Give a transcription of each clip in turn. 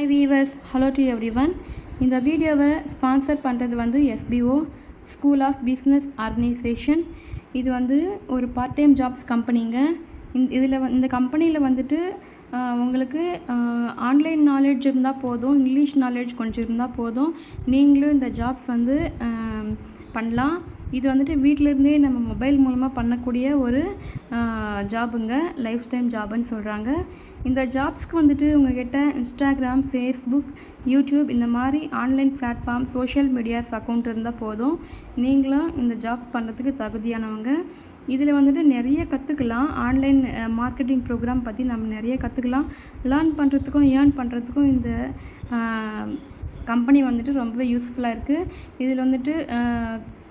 Hi viewers hello to everyone இந்த வீடியோவை sponsor பண்ணுறது வந்து SBO school of business organisation இது வந்து ஒரு பார்ட் டைம் ஜாப்ஸ் கம்பெனிங்க இந்த இதில் இந்த கம்பெனியில் வந்துட்டு உங்களுக்கு ஆன்லைன் நாலேஜ் இருந்தால் போதும் இங்கிலீஷ் நாலேஜ் கொஞ்சம் இருந்தால் போதும். நீங்களும் இந்த ஜாப்ஸ் வந்து பண்ணலாம். இது வந்துட்டு வீட்டிலேருந்தே நம்ம மொபைல் மூலமாக பண்ணக்கூடிய ஒரு ஜாபுங்க. லைஃப் டைம் ஜாப்னு சொல்கிறாங்க இந்த ஜாப்ஸ்க்கு வந்துட்டு உங்ககிட்ட இன்ஸ்டாகிராம் ஃபேஸ்புக் யூடியூப் இந்த மாதிரி online platform social medias account இருந்தால் போதும். நீங்களும் இந்த ஜாப் பண்ணுறதுக்கு தகுதியானவங்க. இதில் வந்துட்டு நிறைய கற்றுக்கலாம் ஆன்லைன் மார்க்கெட்டிங் ப்ரோக்ராம் பற்றி நம்ம நிறைய கற்றுக்கலாம் லேர்ன் பண்ணுறதுக்கும் ஏர்ன் பண்ணுறதுக்கும் இந்த கம்பெனி வந்துட்டு ரொம்பவே யூஸ்ஃபுல்லாக இருக்குது இதில் வந்துட்டு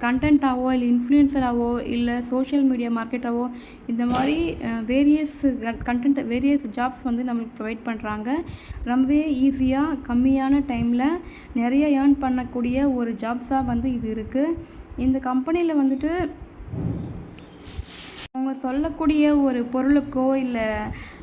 கண்டென்ட்டாவோ இல்லை இன்ஃப்ளூயன்சராகவோ இல்லை சோஷியல் மீடியா மார்க்கெட்டாவோ இந்த மாதிரி வேரியஸ் கண்டென்ட் வேரியஸ் ஜாப்ஸ் வந்து நம்மளுக்கு ப்ரொவைட் பண்ணுறாங்க ரொம்பவே ஈஸியாக கம்மியான டைமில் நிறைய ஏர்ன் பண்ணக்கூடிய ஒரு ஜாப்ஸாக வந்து இது இருக்குது இந்த கம்பெனியில் வந்துட்டு அவங்க சொல்லக்கூடிய ஒரு பொருளுக்கோ இல்லை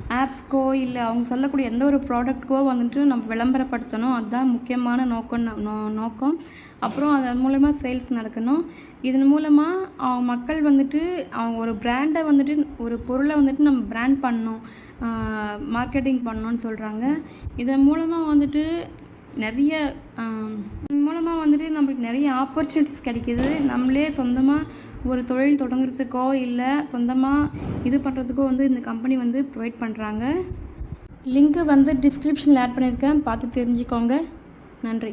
ஆப்ஸ்க்கோ இல்லை அவங்க சொல்லக்கூடிய எந்த ஒரு ப்ராடக்ட்க்கோ வந்துட்டு நம்ம விளம்பரப்படுத்தணும். அதுதான் முக்கியமான நோக்கம் நோ- நோக்கம். அப்புறம் அதன் மூலமாக சேல்ஸ் நடக்கணும். இதன் மூலமாக அவங்க மக்கள் வந்துட்டு அவங்க ஒரு பிராண்டை வந்துட்டு ஒரு பொருளை வந்துட்டு நம்ம பிராண்ட் பண்ணணும். மார்க்கெட்டிங் பண்ணணும்னு சொல்கிறாங்க இதன் மூலமாக வந்துட்டு நிறைய மூலமாக வந்துட்டு நம்மளுக்கு நிறைய ஆப்பர்ச்சுனிட்டிஸ் கிடைக்கிது. நம்மளே சொந்தமாக ஒரு தொழில் தொடங்குறதுக்கோ இல்லை சொந்தமாக இது பண்ணுறதுக்கோ வந்து இந்த கம்பெனி வந்து ப்ரொவைட் பண்ணுறாங்க லிங்க்கு வந்து டிஸ்கிரிப்ஷனில் ஆட் பண்ணியிருக்கேன். பார்த்து தெரிஞ்சுக்கோங்க. நன்றி.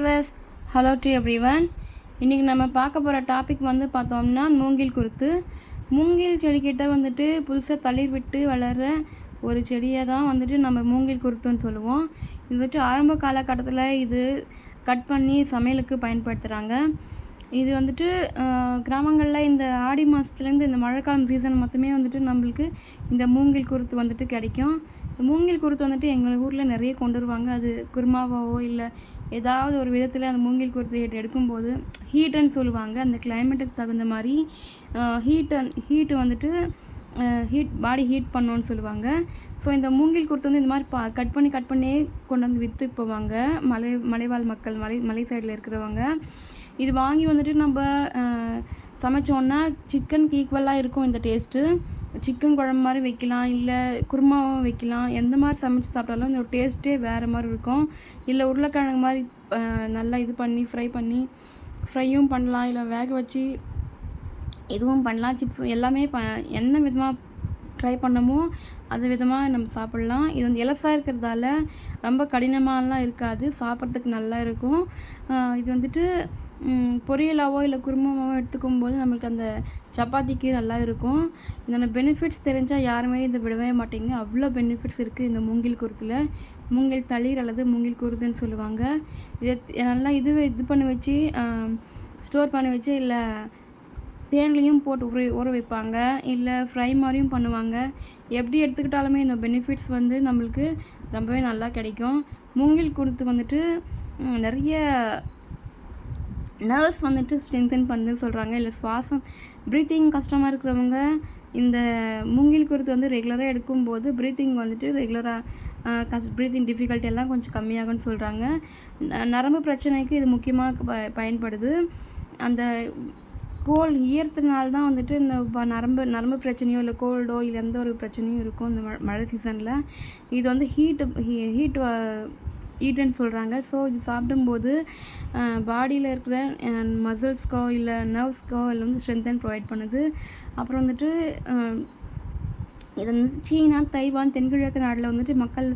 viewers hello to everyone இன்றைக்கி நம்ம பார்க்க போகிற டாபிக் வந்து பார்த்தோம்னா மூங்கில் குருத்து. மூங்கில் செடிக்கிட்ட வந்துட்டு புதுசாக தளிர் விட்டு வளர்கிற ஒரு செடியை தான் வந்துட்டு நம்ம மூங்கில் குருத்துன்னு சொல்லுவோம். இது வந்துட்டு ஆரம்ப காலகட்டத்தில் இது கட் பண்ணி சமையலுக்கு பயன்படுத்துகிறாங்க இது வந்துட்டு கிராமங்களில் இந்த ஆடி மாதத்துலேருந்து இந்த மழைக்காலம் சீசன் மொத்தமே வந்துட்டு நம்மளுக்கு இந்த மூங்கில் குருத்து வந்துட்டு கிடைக்கும். இந்த மூங்கில் குருத்து வந்துட்டு எங்கள் ஊரில் நிறைய கொண்டு வருவாங்க. அது குருமாவாவோ இல்லை ஏதாவது ஒரு விதத்தில் அந்த மூங்கில் குருத்து எடு- எடுக்கும்போது ஹீட்டுன்னு சொல்லுவாங்க. அந்த கிளைமேட்டுக்கு தகுந்த மாதிரி ஹீட் ஹீட்டு வந்துட்டு ஹீட் பாடி ஹீட் பண்ணோன்னு சொல்லுவாங்க. ஸோ இந்த மூங்கில் குருத்து வந்து இந்த மாதிரி பா கட் பண்ணி கட் பண்ணியே கொண்டு வந்து விற்று போவாங்க. மலை மலைவாழ் மக்கள் மலை மலை சைடில் இருக்கிறவங்க. இது வாங்கி வந்துட்டு நம்ம அஹ், சமைச்சோன்னா சிக்கனுக்கு ஈக்குவலாக இருக்கும் இந்த டேஸ்ட்டு சிக்கன் குழம்பு மாதிரி வைக்கலாம் இல்லை குருமாவும் வைக்கலாம். எந்த மாதிரி சமைச்சு சாப்பிட்டாலும் இந்த டேஸ்ட்டே வேறு மாதிரி இருக்கும். இல்லை உருளைக்கிழங்கு மாதிரி நல்லா இது பண்ணி ஃப்ரை பண்ணி ஃப்ரையும் பண்ணலாம். இல்லை வேக வச்சு எதுவும் பண்ணலாம். சிப்ஸும் எல்லாமே ப என்ன விதமாக ட்ரை பண்ணமோ அது விதமாக நம்ம சாப்பிட்லாம். இது வந்து இலசாக இருக்கிறதால ரொம்ப கடினமாலாம் இருக்காது. சாப்பிட்றதுக்கு நல்லா இருக்கும். இது வந்துட்டு பொரியலாவோ இல்லை குருமாவோ எடுத்துக்கும் போது நம்மளுக்கு அந்த சப்பாத்திக்கு நல்லா இருக்கும். இந்த பெனிஃபிட்ஸ் தெரிஞ்சால் யாருமே இதை விடவே மாட்டேங்க. அவ்வளோ பெனிஃபிட்ஸ் இருக்குது இந்த மூங்கில் குருத்தில். மூங்கில் தளிர் அல்லது மூங்கில் குருதுன்னு சொல்லுவாங்க. இதை நல்லா இது இது பண்ணி வச்சு ஸ்டோர் பண்ணி வச்சு இல்லை தேன்லேயும் போட்டு ஊற ஊற வைப்பாங்க. இல்லை ஃப்ரை மாதிரியும் பண்ணுவாங்க. எப்படி எடுத்துக்கிட்டாலுமே இந்த பெனிஃபிட்ஸ் வந்து நம்மளுக்கு ரொம்பவே நல்லா கிடைக்கும். மூங்கில் குருத்து வந்துட்டு நிறைய நர்வ்ஸ் வந்துட்டு ஸ்ட்ரென்தன் பண்ணுன்னு சொல்கிறாங்க இல்லை சுவாசம் ப்ரீத்திங் கஷ்டமாக இருக்கிறவங்க இந்த மூங்கில் குருத்து வந்து ரெகுலராக எடுக்கும்போது ப்ரீத்திங் வந்துட்டு ரெகுலராக கஷ் ப்ரீத்திங் டிஃபிகல்ட்டி எல்லாம் கொஞ்சம் கம்மியாகும்னு சொல்கிறாங்க நரம்பு பிரச்சனைக்கு இது முக்கியமாக ப பயன்படுது. அந்த கோல்டு ஈரத்தினால தான் வந்துட்டு இந்த வ- நரம்பு நரம்பு பிரச்சனையோ இல்லை கோல்டோ இல்லை எந்த ஒரு பிரச்சனையும் இருக்கும் இந்த மழை மழை சீசனில் இது வந்து ஹீட்டு ஹீட் ஹீட்டுன்னு சொல்கிறாங்க ஸோ இது சாப்பிடும்போது பாடியில் இருக்கிற மசில்ஸ்க்கோ இல்லை நர்வ்ஸ்க்கோ இல்லை வந்து ஸ்ட்ரென்த்தன் ப்ரொவைட் பண்ணுது. அப்புறம் வந்துட்டு இது வந்து சீனா தைவான் தென்கிழக்கு நாட்டில் வந்துட்டு மக்கள்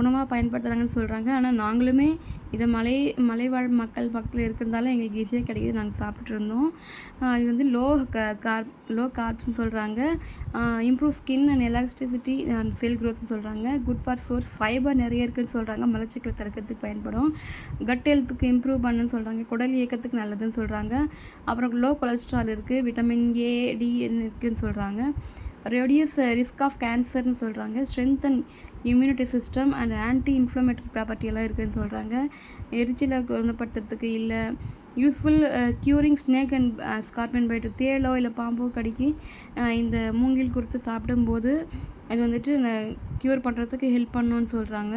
உணவாக பயன்படுத்துகிறாங்கன்னு சொல்கிறாங்க ஆனால் நாங்களுமே இதை மலை மலைவாழ் மக்கள் பக்கத்தில் இருக்கிறதால எங்களுக்கு ஈஸியாக கிடைக்குது. நாங்கள் சாப்பிட்ருந்தோம் இது வந்து லோ க கார்ப் லோ கார்ப்ஸ்னு சொல்கிறாங்க improve skin and elasticity and cell க்ரோத்னு சொல்கிறாங்க குட் ஃபார் சோர்ஸ் ஃபைபர் நிறைய இருக்குதுன்னு சொல்கிறாங்க மலச்சிக்கல் தடுக்கிறதுக்கு பயன்படும். கட் ஹெல்த்துக்கு இம்ப்ரூவ் பண்ணுன்னு சொல்கிறாங்க குடல் இயக்கத்துக்கு நல்லதுன்னு சொல்கிறாங்க அப்புறம் லோ கொலஸ்ட்ரால் இருக்குது விட்டமின் ஏ டி இருக்குன்னு சொல்கிறாங்க ரெடியூஸ் ரிஸ்க் ஆஃப் கேன்சர்னு சொல்கிறாங்க strengthen immunity system and anti inflammatory property எல்லாம் இருக்குதுன்னு சொல்கிறாங்க எரிச்சலை குணப்படுத்துறதுக்கு இல்லை. Useful curing snake and scorpion bite தேலோ இல்லை பாம்போ கடிக்கி இந்த மூங்கில் கொடுத்து சாப்பிடும்போது அது வந்துட்டு க்யூர் பண்ணுறதுக்கு ஹெல்ப் பண்ணுன்னு சொல்கிறாங்க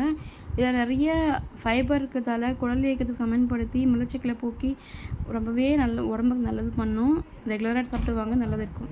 இதில் நிறைய ஃபைபர் இருக்கிறதால குடல் இயக்கத்தை சமன்படுத்தி மலச்சிக்கலை போக்கி ரொம்பவே நல்ல உடம்புக்கு நல்லது பண்ணும். ரெகுலராக சாப்பிட்டு வாங்க நல்லது இருக்கும்.